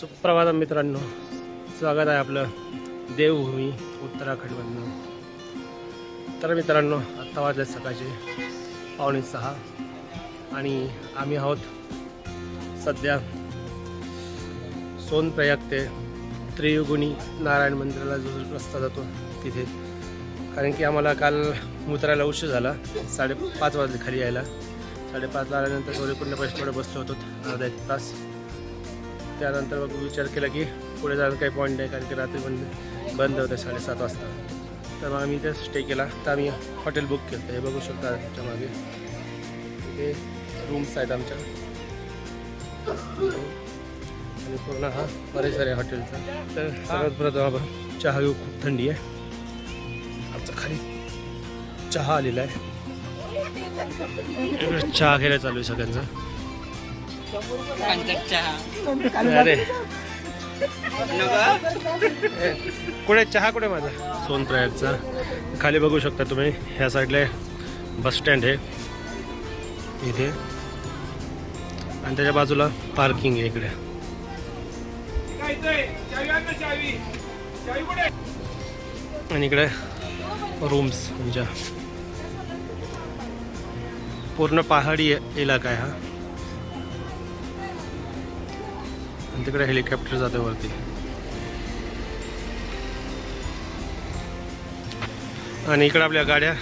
सुप्रभात मित्रांनो. स्वागत आहे आपलं देवभूमी उत्तराखंडमधनं तर मित्रांनो आत्ता वाजले सकाळचे पावणे सहा आणि आम्ही आहोत सध्या सोनप्रयाग ते त्रियुगुणी नारायण मंदिराला जो रस्ता जातो तिथे. कारण की आम्हाला काल उतरायला उशीर झाला साडेपाच वाजले खाली यायला. साडेपाचला आल्यानंतर गौरीकुंडापाशी पैसे बसलो होतो अर्धा एक तास. त्यानंतर मग विचार केला की पुढे जायला काही पॉईंट नाही कारण की रात्री बंद बंद होते साडेसात वाजता. तर मग आम्ही इथे स्टे केला. तर आम्ही हॉटेल बुक केलं. हे बघू शकता त्याच्यामागे. इथे रूम्स आहेत आमच्या. आणि पूर्ण हा परिसर आहे हॉटेलचा तर सगळ्यात प्रथम आपण. चहा घेऊ. खूप थंडी आहे. आमचा खाली चहा आलेला आहे. चहा घ्यायला चालू आहे सगळ्यांचा. अरे. कुठे? चहा कुठे माझा? सोनप्रयागचा. खाली बघू शकता तुम्ही ह्या साईडला बस स्टँड आहे. इथे. आणि त्याच्या बाजूला पार्किंग आहे इकडे. आणि इकडे रूम्स म्हणजे पूर्ण पहाडी इलाका आहे हा. तिकडे हेलिकॉप्टर जाते वरती. आणि इकडे आपल्या गाड्या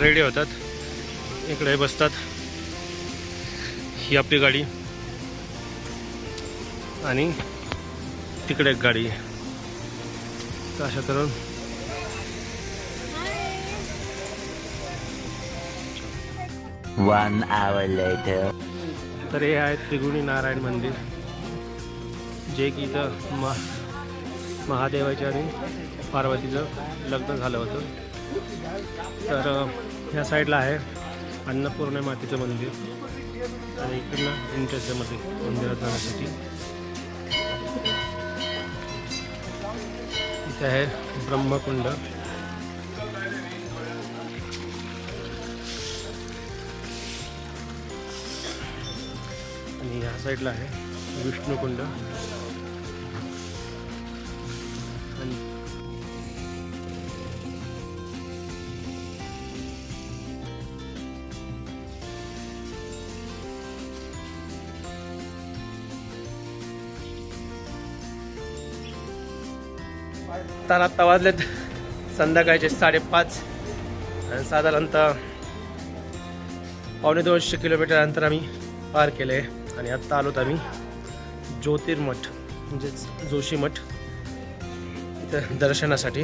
रेडी होतात. इकडे बसतात. ही आपली गाडी. आणि तिकडे एक गाडी. तर अशा करून. One hour later. तर हे आहे त्रिगुणी नारायण मंदिर. जे की इथं म महादेवाच्या आणि पार्वतीचं लग्न झालं होतं. तर ह्या साईडला आहे अन्नपूर्णा मातेचं मंदिर. आणि इकडनं इंटरेस्ट आहे मध्ये मंदिरात जाण्यासाठी. इथे आहे ब्रह्मकुंड. आणि ह्या साईडला आहे विष्णुकुंड. तर आत्ता वाजलेत संध्याकाळचे साडेपाच. आणि साधारणतः पावणे दोनशे किलोमीटर अंतर आम्ही पार केले आणि आत्ता आलोत आम्ही ज्योतिर्मठ म्हणजेच जोशी मठ. इथं दर्शनासाठी.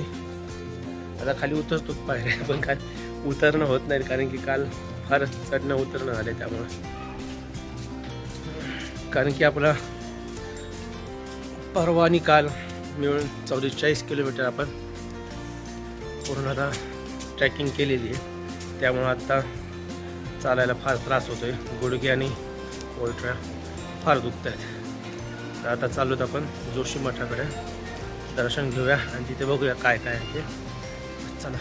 आता खाली उतरतो पायऱ्या पण काय उतरणं होत नाही कारण की काल फार चढणं उतरणं झाले त्यामुळं. कारण की आपला परवानी काल मिळून चौवेचाळीस किलोमीटर आपण पूर्ण आता ट्रॅकिंग केलेली आहे. त्यामुळं आत्ता चालायला फार त्रास होतो आहे गुडघे आणि पोल्ट्र्या फार दुखत आहेत तर आता चालूत आपण जोशी मठाकडे. दर्शन घेऊया आणि तिथे बघूया काय काय आहे ते. चला.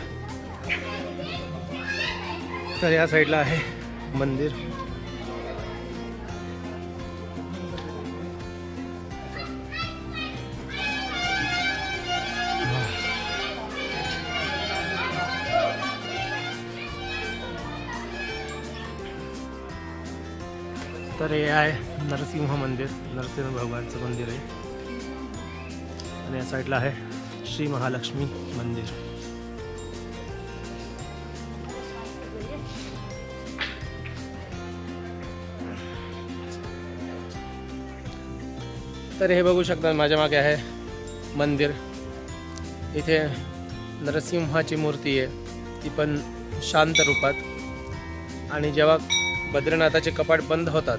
तर या साईडला आहे मंदिर. तर हे आहे नरसिंह मंदिर नरसिंह भगवानचं मंदिर आहे. आणि या साईडला आहे श्री महालक्ष्मी मंदिर. तर हे बघू शकता माझ्या मागे आहे मंदिर. इथे नरसिंहाची मूर्ती आहे. ती पण शांत रूपात. आणि जेव्हा बद्रीनाथाचे कपाट बंद होतात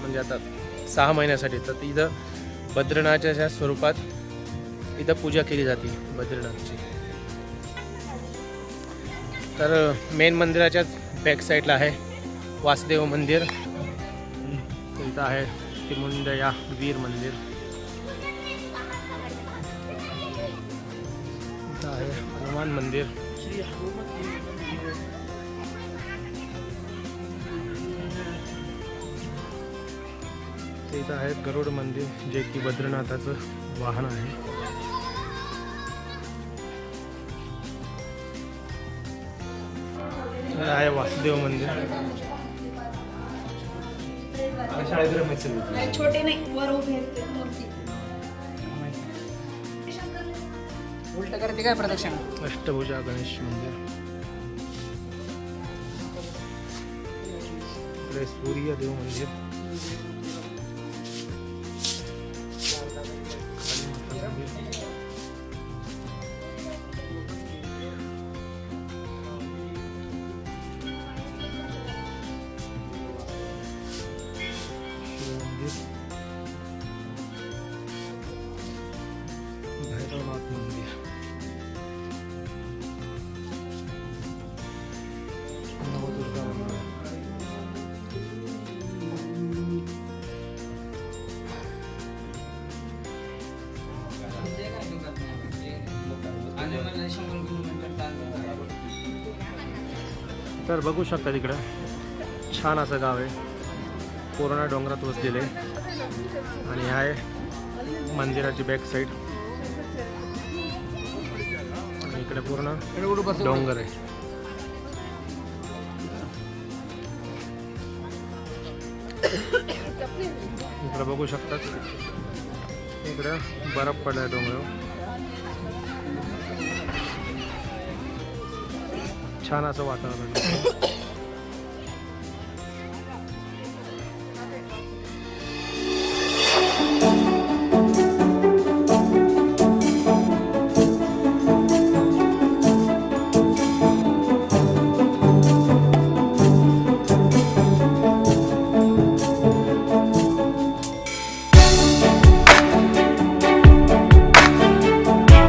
म्हणजे आता सहा महिन्यासाठी. तर इथं बद्रनाथच्या स्वरूपात इथं पूजा केली जाते बद्रीनाथची. तर मेन मंदिराच्या बॅक साईडला आहे वासुदेव मंदिर. इथं आहे तिमुंडया वीर मंदिर. इथं आहे हनुमान मंदिर. ते इथं आहे गरुड मंदिर जे की बद्रीनाथाचं वाहन आहे. हे आहे वासुदेव मंदिर. छोटे नाही वर उभे उलट करते काय प्रदक्षिणा? अष्टभुजा गणेश मंदिर. सूर्य देव मंदिर. तर बघू शकता तिकडं. छान असं गाव आहे. कोरोना डोंगरात वसलेलं. आहे आणि हा आहे मंदिराची बॅक साईड आणि इकडे पूर्ण डोंगर आहे. इकडे बघू शकतात इकडं बर्फ पडला डोंगर छान असं वातावरण